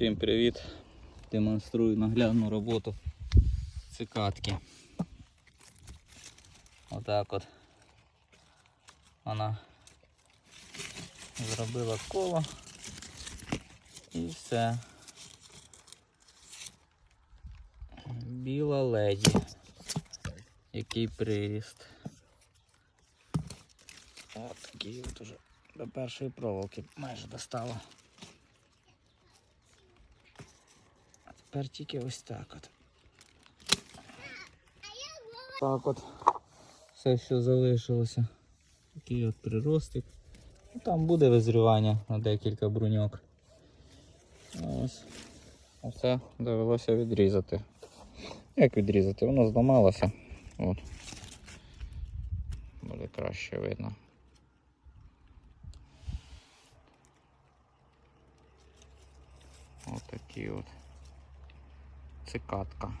Всім привіт! Демонструю наглядну роботу цикатки. Отак от вона зробила коло і все. Біла леді. Який приріст. От такий от уже до першої проволоки майже достала. Тепер тільки ось так от. Так от. Все, що залишилося. Такий от приростик. Ну, Там буде визрівання на декілька бруньок. Ось. Оце довелося відрізати. Як відрізати? Воно зламалося. От. Буде краще видно. Отакі от. Цикатка.